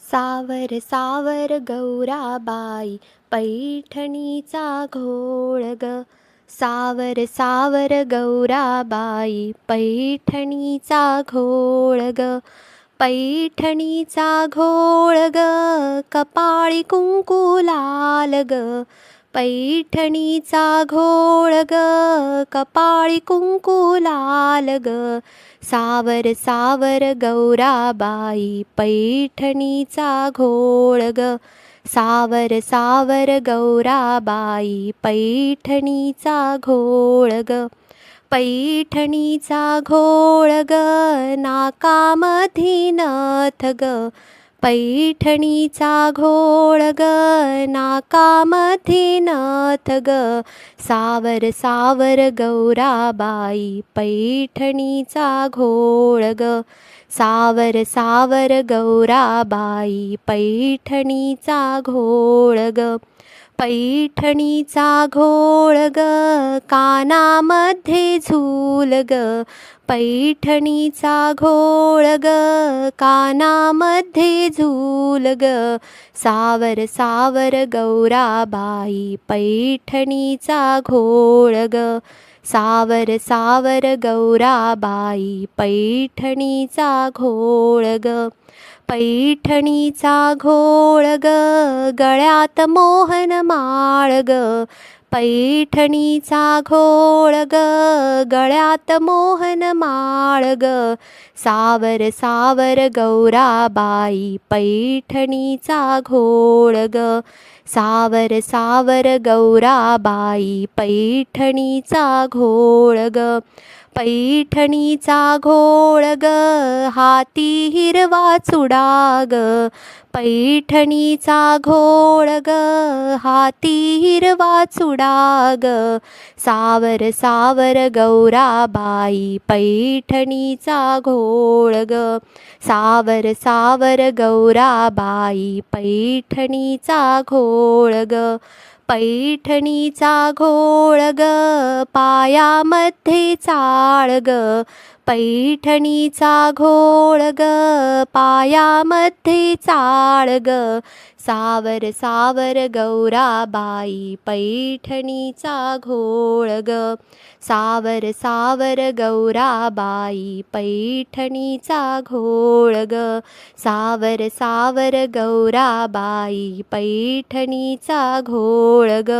सावर सावर गौराबाई पैठणीचा घोळ ग. सावर सावर गौराबाई पैठणीचा घोळ ग. पैठणीचा घोळ ग. कपाळी कुंकू लाल ग. पैठणीचा घोळ ग कपाळी कुंकू लाल ग. सावर सावर गौराबाई पैठणीचा घोळ ग. सावर सावर गौराबाई पैठणीचा घोळ ग. पैठणीचा घोळ ग नाकामधी नथ ग. पैठणीचा घोळ ग नाकामधी ग. सावर सावर गौराबाई पैठणीचा घोळ ग. सावर सावर गौराबाई पैठणीचा घोळ ग. पैठणीचा घोळ ग कानामध्ये झूल ग. पैठणीचा घोळ ग कानामध्ये झूल ग. सावर सावर गौराबाई पैठणीचा घोळ ग. सावर सावर गौराबाई पैठणीचा घोळ ग. पैठणीचा घोळ ग गळ्यात मोहन माळ ग. पैठणीचा घोळ ग गळ्यात मोहन माळ ग. सावर सावर गौराबाई पैठणीचा घोळ ग. सावर सावर गौराबाई पैठणीचा घोळ ग. पैठणीचा घोळ ग हाती हिरवा चुडा ग. पैठणीचा घोळ ग हाती हिरवा चुडा ग सावर सावर गौराबाई पैठणीचा घोळ ग सावर सावर गौराबाई पैठणीचा घोळ ग पैठणीचा घोळ ग पायामध्ये चाळ ग पैठणीचा घोळ ग पायामध्ये चाळ ग. सावर सावर गौराबाई पैठणीचा घोळ ग. सावर सावर गौराबाई पैठणीचा घोळ ग. सावर सावर गौराबाई पैठणीचा घोळ ग.